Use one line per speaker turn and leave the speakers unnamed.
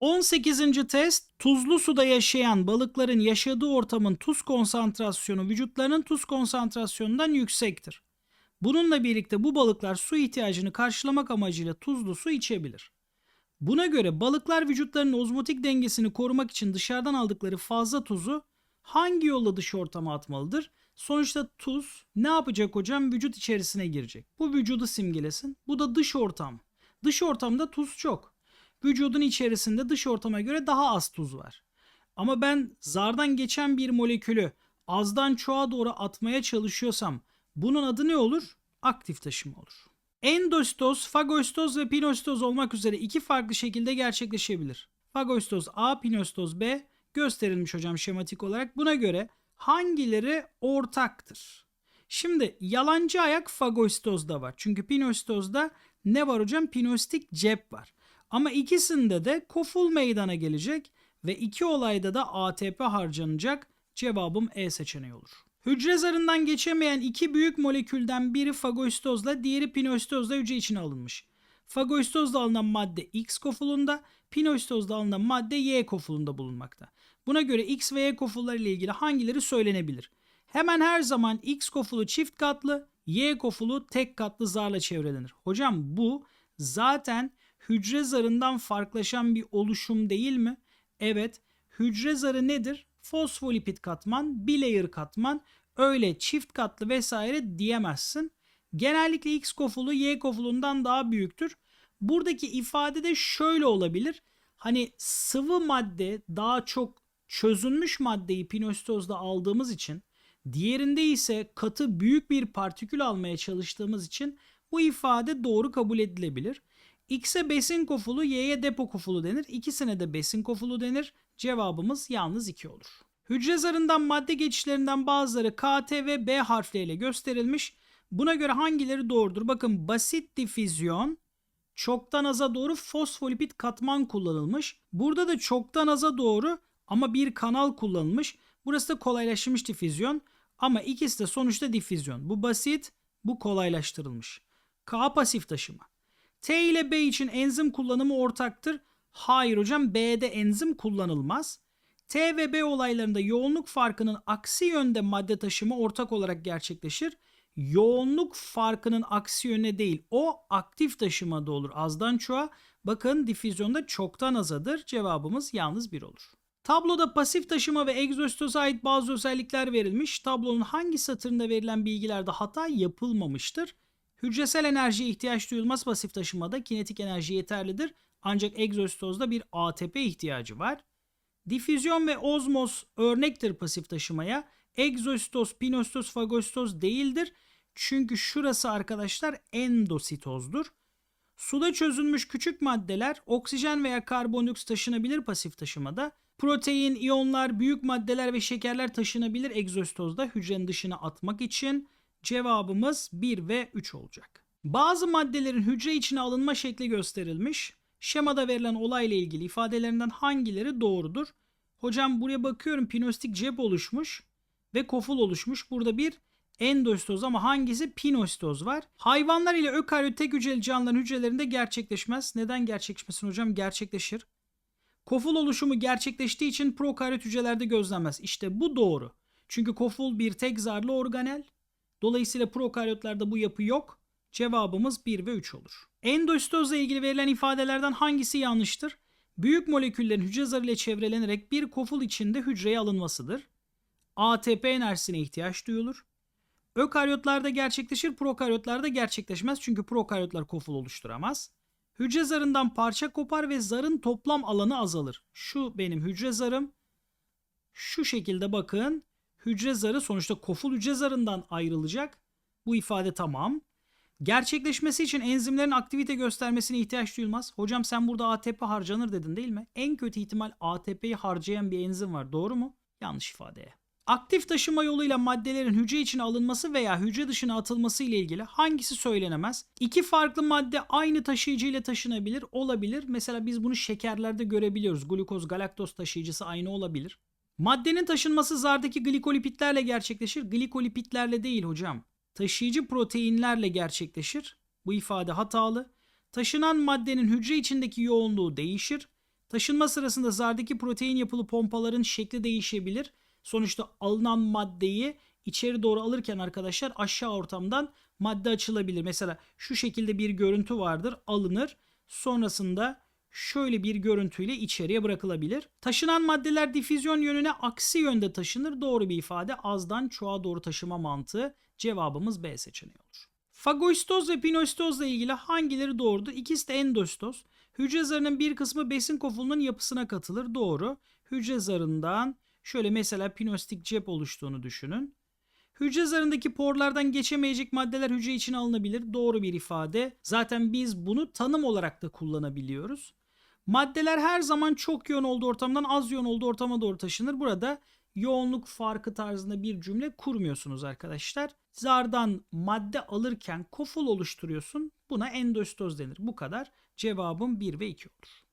18. test tuzlu suda yaşayan balıkların yaşadığı ortamın tuz konsantrasyonu vücutlarının tuz konsantrasyonundan yüksektir. Bununla birlikte bu balıklar su ihtiyacını karşılamak amacıyla tuzlu su içebilir. Buna göre balıklar vücutlarının ozmotik dengesini korumak için dışarıdan aldıkları fazla tuzu hangi yolla dış ortama atmalıdır? Sonuçta tuz ne yapacak hocam? Vücut içerisine girecek. Bu vücudu simgelesin. Bu da dış ortam. Dış ortamda tuz çok. Vücudun içerisinde dış ortama göre daha az tuz var. Ama ben zardan geçen bir molekülü azdan çoğa doğru atmaya çalışıyorsam bunun adı ne olur? Aktif taşıma olur. Endostoz, fagostoz ve pinostoz olmak üzere iki farklı şekilde gerçekleşebilir. Fagostoz A, pinostoz B gösterilmiş hocam şematik olarak. Buna göre hangileri ortaktır? Şimdi yalancı ayak fagostozda var. Çünkü pinostozda ne var hocam? Pinostik cep var. Ama ikisinde de koful meydana gelecek ve iki olayda da ATP harcanacak. Cevabım E seçeneği olur. Hücre zarından geçemeyen iki büyük molekülden biri fagostozla diğeri pinostozla hücre içine alınmış. Fagostozla alınan madde X kofulunda, pinostozla alınan madde Y kofulunda bulunmakta. Buna göre X ve Y kofulları ile ilgili hangileri söylenebilir? Hemen her zaman X kofulu çift katlı, Y kofulu tek katlı zarla çevrelenir. Hocam bu zaten hücre zarından farklılaşan bir oluşum değil mi? Evet. Hücre zarı nedir? Fosfolipid katman, bilayer katman, öyle çift katlı vesaire diyemezsin. Genellikle X kofulu Y kofulundan daha büyüktür. Buradaki ifade de şöyle olabilir. Hani sıvı madde daha çok çözünmüş maddeyi pinostozda aldığımız için diğerinde ise katı büyük bir partikül almaya çalıştığımız için bu ifade doğru kabul edilebilir. X'e besin kofulu, Y'ye depo kofulu denir. İkisine de besin kofulu denir. Cevabımız yalnız 2 olur. Hücre zarından madde geçişlerinden bazıları K, T ve B harfleriyle gösterilmiş. Buna göre hangileri doğrudur? Bakın basit difüzyon çoktan aza doğru fosfolipid katman kullanılmış. Burada da çoktan aza doğru ama bir kanal kullanılmış. Burası da kolaylaştırılmış difüzyon ama ikisi de sonuçta difüzyon. Bu basit, bu kolaylaştırılmış. K pasif taşıma. T ile B için enzim kullanımı ortaktır. Hayır hocam B'de enzim kullanılmaz. T ve B olaylarında yoğunluk farkının aksi yönde madde taşımı ortak olarak gerçekleşir. Yoğunluk farkının aksi yöne değil o aktif taşımada olur azdan çoğa. Bakın difüzyonda çoktan azadır. Cevabımız yalnız bir olur. Tabloda pasif taşıma ve egzostoza ait bazı özellikler verilmiş. Tablonun hangi satırında verilen bilgilerde hata yapılmamıştır? Hücresel enerjiye ihtiyaç duyulmaz pasif taşımada kinetik enerji yeterlidir. Ancak egzostozda bir ATP ihtiyacı var. Difüzyon ve ozmoz örnektir pasif taşımaya. Egzostoz, pinostoz, fagostoz değildir. Çünkü şurası arkadaşlar endositozdur. Suda çözülmüş küçük maddeler oksijen veya karbondioksit taşınabilir pasif taşımada. Protein, iyonlar, büyük maddeler ve şekerler taşınabilir egzostozda hücrenin dışına atmak için. Cevabımız 1 ve 3 olacak. Bazı maddelerin hücre içine alınma şekli gösterilmiş. Şemada verilen olayla ilgili ifadelerinden hangileri doğrudur? Hocam buraya bakıyorum pinostik cep oluşmuş ve koful oluşmuş. Burada bir endostoz ama hangisi pinostoz var? Hayvanlar ile ökaryot tek hücreli canlıların hücrelerinde gerçekleşmez. Neden gerçekleşmesin hocam? Gerçekleşir. Koful oluşumu gerçekleştiği için prokaryot hücrelerde gözlenmez. İşte bu doğru. Çünkü koful bir tek zarlı organel. Dolayısıyla prokaryotlarda bu yapı yok. Cevabımız 1 ve 3 olur. Endostozla ilgili verilen ifadelerden hangisi yanlıştır? Büyük moleküllerin hücre zarı ile çevrelenerek bir koful içinde hücreye alınmasıdır. ATP enerjisine ihtiyaç duyulur. Ökaryotlarda gerçekleşir, prokaryotlarda gerçekleşmez çünkü prokaryotlar koful oluşturamaz. Hücre zarından parça kopar ve zarın toplam alanı azalır. Şu benim hücre zarım. Şu şekilde bakın. Hücre zarı sonuçta koful hücre zarından ayrılacak. Bu ifade tamam. Gerçekleşmesi için enzimlerin aktivite göstermesine ihtiyaç duyulmaz. Hocam sen burada ATP harcanır dedin değil mi? En kötü ihtimal ATP'yi harcayan bir enzim var. Doğru mu? Yanlış ifadeye. Aktif taşıma yoluyla maddelerin hücre içine alınması veya hücre dışına atılması ile ilgili hangisi söylenemez? İki farklı madde aynı taşıyıcı ile taşınabilir, olabilir. Mesela biz bunu şekerlerde görebiliyoruz. Glukoz, galaktoz taşıyıcısı aynı olabilir. Maddenin taşınması zardaki glikolipitlerle gerçekleşir. Glikolipitlerle değil hocam. Taşıyıcı proteinlerle gerçekleşir. Bu ifade hatalı. Taşınan maddenin hücre içindeki yoğunluğu değişir. Taşınma sırasında zardaki protein yapılı pompaların şekli değişebilir. Sonuçta alınan maddeyi içeri doğru alırken arkadaşlar aşağı ortamdan madde açılabilir. Mesela şu şekilde bir görüntü vardır alınır. Sonrasında şöyle bir görüntüyle içeriye bırakılabilir. Taşınan maddeler difüzyon yönüne aksi yönde taşınır. Doğru bir ifade azdan çoğa doğru taşıma mantığı. Cevabımız B seçeneği olur. Fagoistoz ve pinostozla ilgili hangileri doğrudur? İkisi de endostoz. Hücre zarının bir kısmı besin kofulunun yapısına katılır. Doğru. Hücre zarından şöyle mesela pinostik cep oluştuğunu düşünün. Hücre zarındaki porlardan geçemeyecek maddeler hücre içine alınabilir. Doğru bir ifade. Zaten biz bunu tanım olarak da kullanabiliyoruz. Maddeler her zaman çok yoğun olduğu ortamdan az yoğun olduğu ortama doğru taşınır. Burada yoğunluk farkı tarzında bir cümle kurmuyorsunuz arkadaşlar. Zardan madde alırken koful oluşturuyorsun. Buna endostoz denir. Bu kadar. Cevabım 1 ve 2 olur.